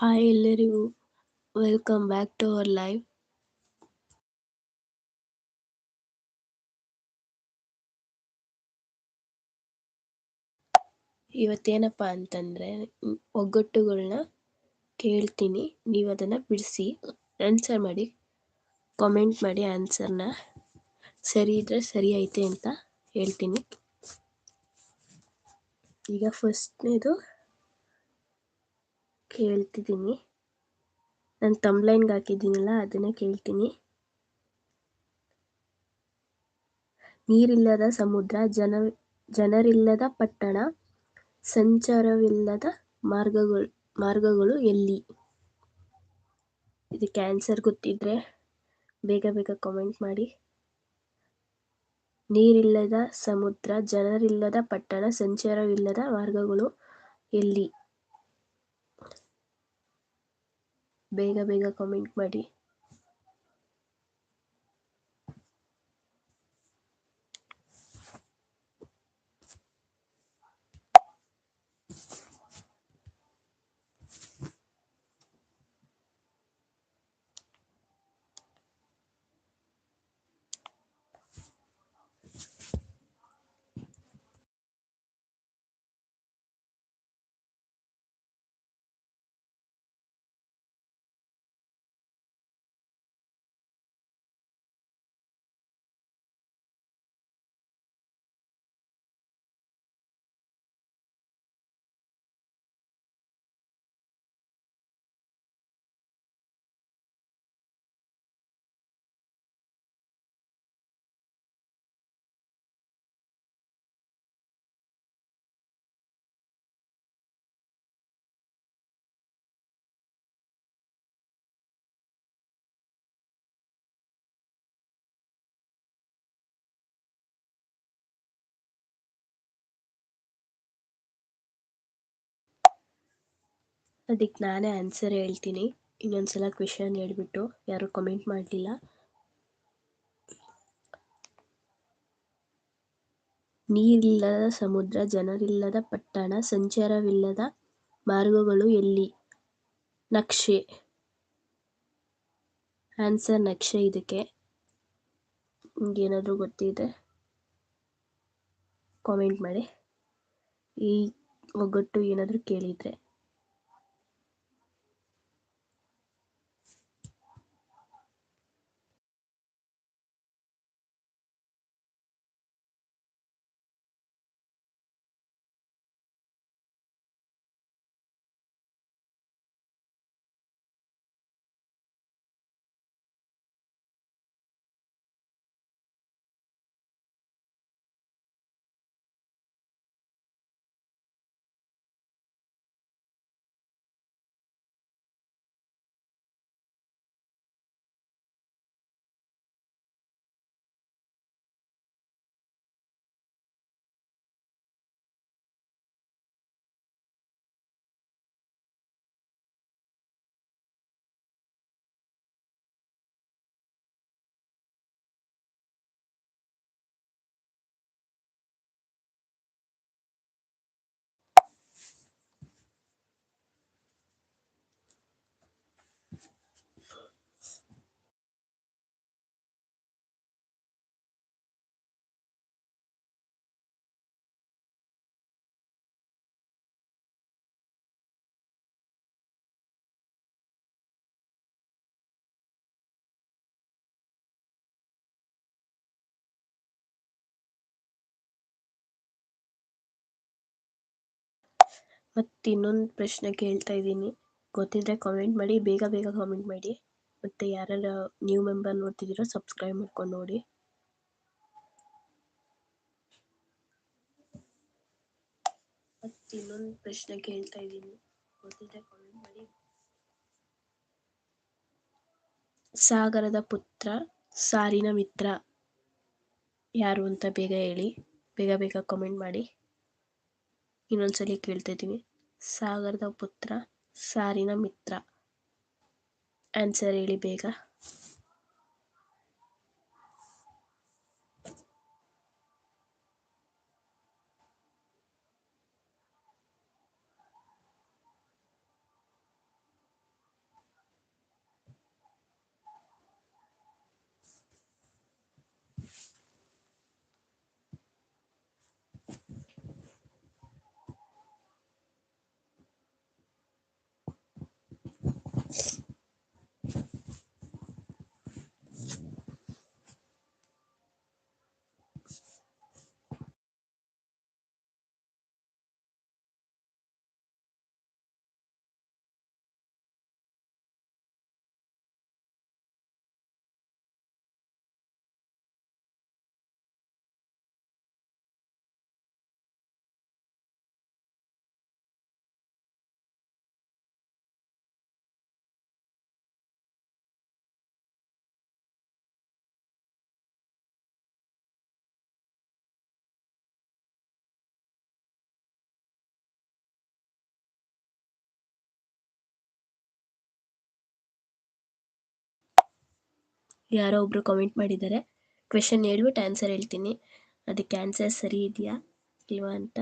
Hi ಎಲ್ಲರಿಗೂ welcome back to our live ಇವತ್ತೇನಪ್ಪ ಅಂತಂದ್ರೆ ಒಗ್ಗಟ್ಟುಗಳನ್ನ ಕೇಳ್ತೀನಿ. ನೀವು ಅದನ್ನ ಬಿಡಿಸಿ ಆನ್ಸರ್ ಮಾಡಿ ಕಾಮೆಂಟ್ ಮಾಡಿ ಆನ್ಸರ್ನ ಸರಿ ಇದ್ರೆ ಸರಿ ಐತೆ ಅಂತ ಹೇಳ್ತೀನಿ. ಈಗ ಫಸ್ಟ್ನೇದು ಕೇಳ್ತಿದ್ದೀನಿ. ನಾನು ತಮ್ಲೈನ್ಗೆ ಹಾಕಿದ್ದೀನಲ್ಲ, ಅದನ್ನ ಕೇಳ್ತೀನಿ. ನೀರಿಲ್ಲದ ಸಮುದ್ರ, ಜನ, ಜನರಿಲ್ಲದ ಪಟ್ಟಣ, ಸಂಚಾರವಿಲ್ಲದ ಮಾರ್ಗಗಳು ಮಾರ್ಗಗಳು ಎಲ್ಲಿ? ಇದಕ್ಕೆ ಆನ್ಸರ್ ಗೊತ್ತಿದ್ರೆ ಬೇಗ ಬೇಗ ಕಾಮೆಂಟ್ ಮಾಡಿ. ನೀರಿಲ್ಲದ ಸಮುದ್ರ, ಜನರಿಲ್ಲದ ಪಟ್ಟಣ, ಸಂಚಾರವಿಲ್ಲದ ಮಾರ್ಗಗಳು ಎಲ್ಲಿ? ಬೇಗ ಬೇಗ ಕಾಮೆಂಟ್ ಮಾಡಿ. ಅದಕ್ಕೆ ನಾನೇ ಆನ್ಸರ್ ಹೇಳ್ತೀನಿ. ಇನ್ನೊಂದ್ಸಲ ಕ್ವೆಶನ್ ಹೇಳ್ಬಿಟ್ಟು, ಯಾರು ಕಮೆಂಟ್ ಮಾಡಲಿಲ್ಲ. ನೀರಿಲ್ಲದ ಸಮುದ್ರ, ಜನರಿಲ್ಲದ ಪಟ್ಟಣ, ಸಂಚಾರವಿಲ್ಲದ ಮಾರ್ಗಗಳು ಎಲ್ಲಿ? ನಕ್ಷೆ. ಆನ್ಸರ್ ನಕ್ಷೆ ಇದಕ್ಕೆ. ಏನಾದರೂ ಗೊತ್ತಿದೆ ಕಾಮೆಂಟ್ ಮಾಡಿ. ಈ ಒಗ್ಗಟ್ಟು ಏನಾದರೂ ಕೇಳಿದರೆ. ಮತ್ತು ಇನ್ನೊಂದು ಪ್ರಶ್ನೆ ಕೇಳ್ತಾ ಇದ್ದೀನಿ. ಗೊತ್ತಿದ್ರೆ ಕಾಮೆಂಟ್ ಮಾಡಿ, ಬೇಗ ಬೇಗ ಕಾಮೆಂಟ್ ಮಾಡಿ. ಮತ್ತೆ ಯಾರ್ಯಾರು ನ್ಯೂ ಮೆಂಬರ್ ನೋಡ್ತಿದ್ದೀರೋ ಸಬ್ಸ್ಕ್ರೈಬ್ ಮಾಡ್ಕೊಂಡು ನೋಡಿ. ಮತ್ತು ಇನ್ನೊಂದು ಪ್ರಶ್ನೆ ಕೇಳ್ತಾ ಇದ್ದೀನಿ. ಗೊತ್ತಿದ್ದರೆ ಕಾಮೆಂಟ್ ಮಾಡಿ. ಸಾಗರದ ಪುತ್ರ, ಸಾರಿನ ಮಿತ್ರ ಯಾರು ಅಂತ ಬೇಗ ಹೇಳಿ. ಬೇಗ ಬೇಗ ಕಾಮೆಂಟ್ ಮಾಡಿ. ಇನ್ನೊಂದ್ಸಲಿ ಕೇಳ್ತಾ ಇದ್ದೀನಿ. ಸಾಗರದ ಪುತ್ರ ಸಾರಿನ ಮಿತ್ರ. ಆನ್ಸರ್ ಹೇಳಿ ಬೇಗ. ಯಾರೋ ಒಬ್ರು ಕಮೆಂಟ್ ಮಾಡಿದ್ದಾರೆ. ಕ್ವೆಶನ್ ಹೇಳ್ಬಿಟ್ಟು ಆನ್ಸರ್ ಹೇಳ್ತೀನಿ. ಅದಕ್ಕೆ ಆನ್ಸರ್ ಸರಿ ಇದೆಯಾ? ಇಲ್ವಾ ಅಂತ?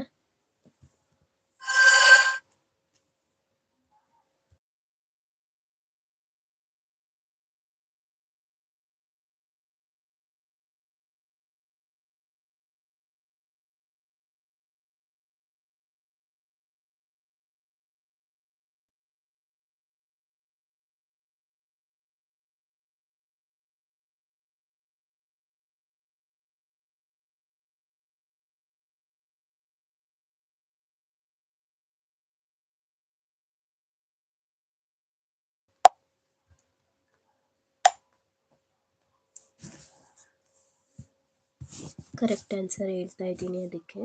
ಕರೆಕ್ಟ್ ಆನ್ಸರ್ ಹೇಳ್ತಾ ಇದ್ದೀನಿ ಅದಕ್ಕೆ.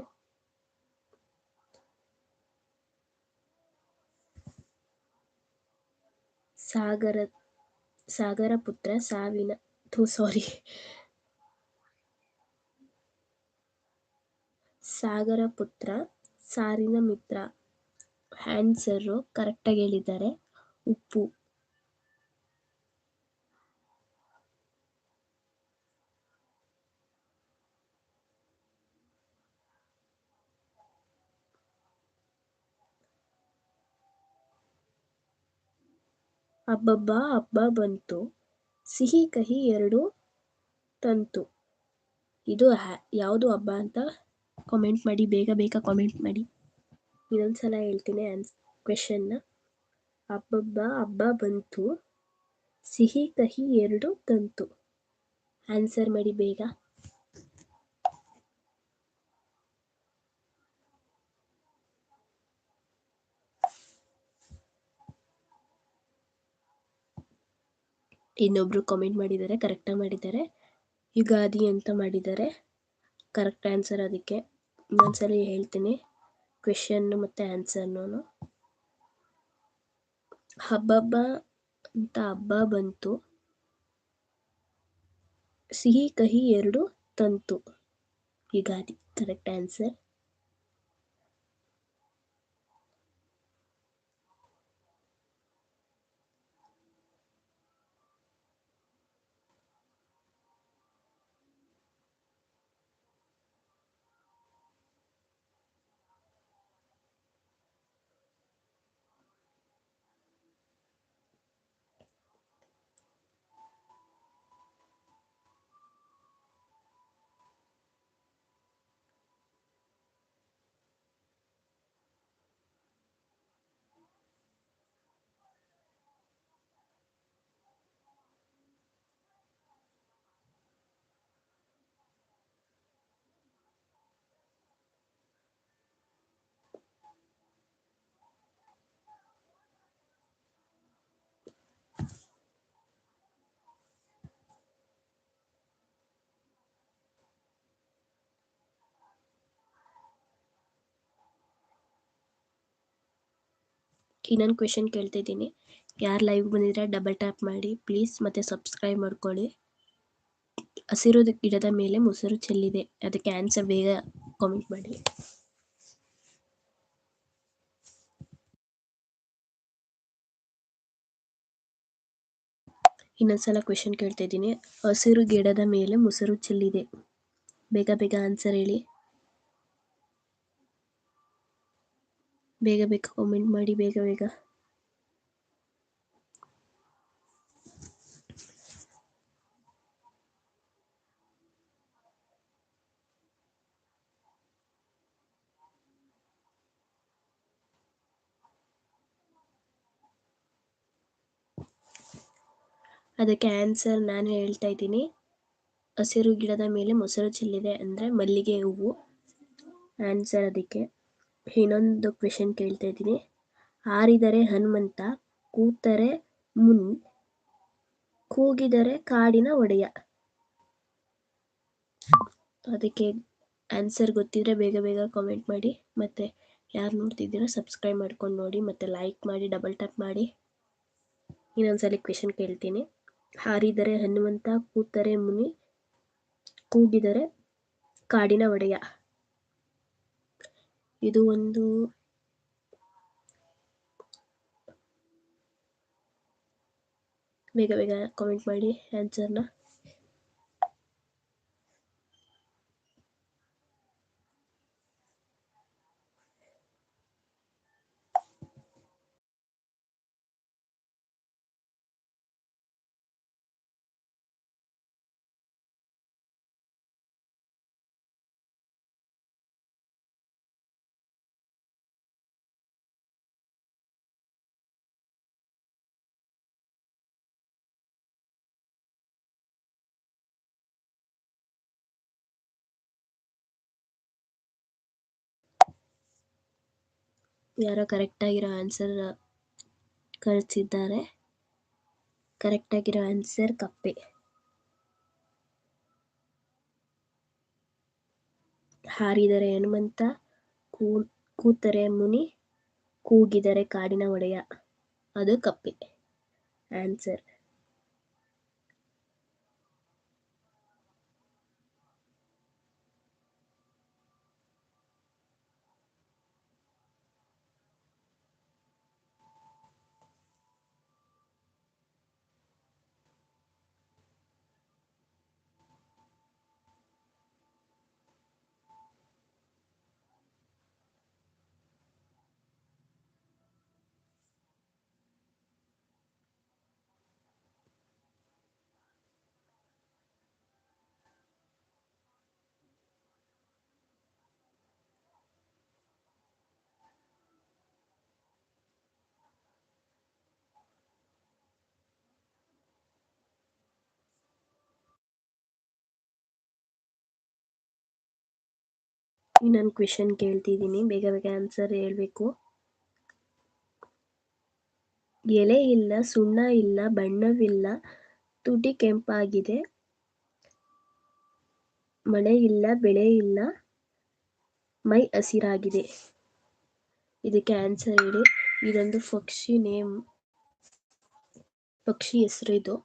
ಸಾಗರ ಸಾಗರ ಪುತ್ರ ಸಾವಿನ, ಥೂ ಸಾರಿ ಸಾಗರ ಪುತ್ರ ಸಾರಿನ ಮಿತ್ರ. ಆನ್ಸರು ಕರೆಕ್ಟಾಗಿ ಹೇಳಿದ್ದಾರೆ. ಉಪ್ಪು. ಅಬ್ಬಬ್ಬ ಹಬ್ಬ ಬಂತು. ಸಿಹಿ ಕಹಿ ಎರಡು ತಂತು. ಇದು ಯಾವುದು ಹಬ್ಬ ಅಂತ ಕಾಮೆಂಟ್ ಮಾಡಿ, ಬೇಗ ಬೇಗ ಕಾಮೆಂಟ್ ಮಾಡಿ. ಇನ್ನೊಂದು ಸಲ ಹೇಳ್ತೀನಿ ಆನ್ಸ್ ಕ್ವೆಶನ್ನ ಅಬ್ಬಬ್ಬ ಹಬ್ಬ ಬಂತು. ಸಿಹಿ ಕಹಿ ಎರಡು ತಂತು. ಆನ್ಸರ್ ಮಾಡಿ ಬೇಗ. ಇನ್ನೊಬ್ರು ಕಾಮೆಂಟ್ ಮಾಡಿದ್ದಾರೆ ಕರೆಕ್ಟಾಗಿ ಮಾಡಿದ್ದಾರೆ. ಯುಗಾದಿ ಅಂತ ಮಾಡಿದ್ದಾರೆ. ಕರೆಕ್ಟ್ ಆನ್ಸರ್ ಅದಕ್ಕೆ. ಇನ್ನೊಂದ್ಸಲ ಹೇಳ್ತೀನಿ. ಕ್ವೆಶನ್ನು ಮತ್ತು ಆನ್ಸರ್ನು ಹಬ್ಬಬ್ಬ ಅಂತ ಹಬ್ಬ ಬಂತು. ಸಿಹಿ, ಕಹಿ ಎರಡು ತಂತು. ಯುಗಾದಿ ಕರೆಕ್ಟ್ ಆನ್ಸರ್ ಇನ್ನೊಂದು ಕ್ವೆಶನ್ ಕೇಳ್ತಿದ್ದೀನಿ. ಯಾರು ಲೈವ್ ಬಂದಿದ್ರೆ ಡಬಲ್ ಟ್ಯಾಪ್ ಮಾಡಿ ಪ್ಲೀಸ್ ಮತ್ತೆ ಸಬ್ಸ್ಕ್ರೈಬ್ ಮಾಡ್ಕೊಳ್ಳಿ. ಹಸಿರು ಗಿಡದ ಮೇಲೆ ಮೊಸರು ಚೆಲ್ಲಿದೆ. ಅದಕ್ಕೆ ಆನ್ಸರ್ ಬೇಗ ಕಾಮೆಂಟ್ ಮಾಡಿ. ಇನ್ನೊಂದ್ಸಲ ಕ್ವೆಶನ್ ಕೇಳ್ತಿದ್ದೀನಿ. ಹಸಿರು ಗಿಡದ ಮೇಲೆ ಮೊಸರು ಚೆಲ್ಲಿದೆ. ಬೇಗ ಬೇಗ ಆನ್ಸರ್ ಹೇಳಿ. ಬೇಗ ಬೇಗ ಕಾಮೆಂಟ್ ಮಾಡಿ, ಬೇಗ ಬೇಗ. ಅದಕ್ಕೆ ಆನ್ಸರ್ ನಾನು ಹೇಳ್ತಾ ಇದ್ದೀನಿ. ಹಸಿರು ಗಿಡದ ಮೇಲೆ ಮೊಸರು ಚೆಲ್ಲಿದೆ ಅಂದರೆ ಮಲ್ಲಿಗೆ ಹೂವು. ಆನ್ಸರ್ ಅದಕ್ಕೆ. ಇನ್ನೊಂದು ಕ್ವೆಶನ್ ಕೇಳ್ತಾ ಇದ್ದೀನಿ. ಹಾರಿದರೆ ಹನುಮಂತ, ಕೂತರೆ ಮುನಿ, ಕೂಗಿದರೆ ಕಾಡಿನ ಒಡೆಯ. ಅದಕ್ಕೆ ಆನ್ಸರ್ ಗೊತ್ತಿದ್ರೆ ಬೇಗ ಬೇಗ ಕಾಮೆಂಟ್ ಮಾಡಿ. ಮತ್ತೆ ಯಾರು ನೋಡ್ತಿದ್ದೀರೋ ಸಬ್ಸ್ಕ್ರೈಬ್ ಮಾಡ್ಕೊಂಡು ನೋಡಿ. ಮತ್ತೆ ಲೈಕ್ ಮಾಡಿ ಡಬಲ್ ಟ್ಯಾಪ್ ಮಾಡಿ. ಇನ್ನೊಂದ್ಸಲಿ ಕ್ವೆಶನ್ ಕೇಳ್ತೀನಿ. ಹಾರಿದರೆ ಹನುಮಂತ, ಕೂತರೆ ಮುನಿ, ಕೂಗಿದರೆ ಕಾಡಿನ ಒಡೆಯ. ಇದು ಒಂದು ಬೇಗ ಬೇಗ ಕಾಮೆಂಟ್ ಮಾಡಿ ಆನ್ಸರ್ನ ಯಾರೋ ಕರೆಕ್ಟಾಗಿರೋ ಆನ್ಸರ್ ಕಳಿಸಿದ್ದಾರೆ. ಕರೆಕ್ಟಾಗಿರೋ ಆನ್ಸರ್ ಕಪ್ಪೆ. ಹಾರಿದರೆ ಹನುಮಂತ, ಕೂ, ಕೂತರೆ ಮುನಿ, ಕೂಗಿದರೆ ಕಾಡಿನ ಒಡೆಯ. ಅದು ಕಪ್ಪೆ. ಆನ್ಸರ್. ಇನ್ನೊಂದು ಕ್ವೆಶನ್ ಕೇಳ್ತಿದ್ದೀನಿ. ಬೇಗ ಬೇಗ ಆನ್ಸರ್ ಹೇಳಬೇಕು. ಎಲೆ ಇಲ್ಲ, ಸುಣ್ಣ ಇಲ್ಲ, ಬಣ್ಣವಿಲ್ಲ, ತುಟಿ ಕೆಂಪಾಗಿದೆ, ಮಳೆ ಇಲ್ಲ, ಬೆಳೆ ಇಲ್ಲ, ಮೈ ಹಸಿರಾಗಿದೆ. ಇದಕ್ಕೆ ಆನ್ಸರ್ ಹೇಳಿ. ಇದೊಂದು ಪಕ್ಷಿ ನೇಮ್, ಪಕ್ಷಿ ಹೆಸರು ಇದು.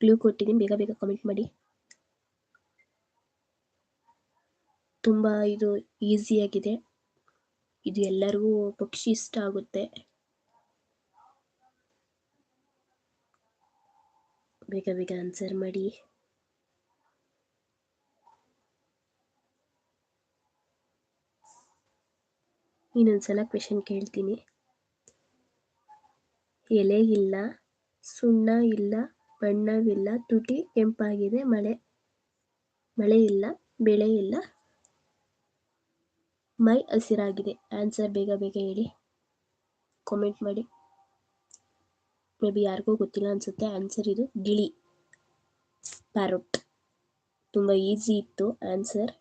ಕ್ಲೂ ಕೊಟ್ಟಿದ್ದೀನಿ. ಬೇಗ ಬೇಗ ಕಮೆಂಟ್ ಮಾಡಿ. ತುಂಬ ಇದು ಈಸಿಯಾಗಿದೆ ಇದು ಎಲ್ಲರಿಗೂ ಪಕ್ಷಿ ಇಷ್ಟ ಆಗುತ್ತೆ. ಬೇಗ ಬೇಗ ಆನ್ಸರ್ ಮಾಡಿ. ಇನ್ನೊಂದ್ಸಲ ಕ್ವೆಶನ್ ಕೇಳ್ತೀನಿ. ಎಲೆ ಇಲ್ಲ, ಸುಣ್ಣ ಇಲ್ಲ ಬಣ್ಣವಿಲ್ಲ ತುಟಿ, ಕೆಂಪಾಗಿದೆ, ಮಳೆ. ಮಳೆ ಇಲ್ಲ, ಬೆಳೆ ಇಲ್ಲ. ಮೈ ಹಸಿರಾಗಿದೆ. ಆನ್ಸರ್ ಬೇಗ ಬೇಗ ಹೇಳಿ. ಕಾಮೆಂಟ್ ಮಾಡಿ. ಮೇ ಬಿ ಯಾರಿಗೂ ಗೊತ್ತಿಲ್ಲ ಅನ್ಸುತ್ತೆ. ಆನ್ಸರ್ ಇದು ಗಿಳಿ. ಪ್ಯಾರೋಟ್ ತುಂಬ ಈಸಿ ಇತ್ತು ಆನ್ಸರ್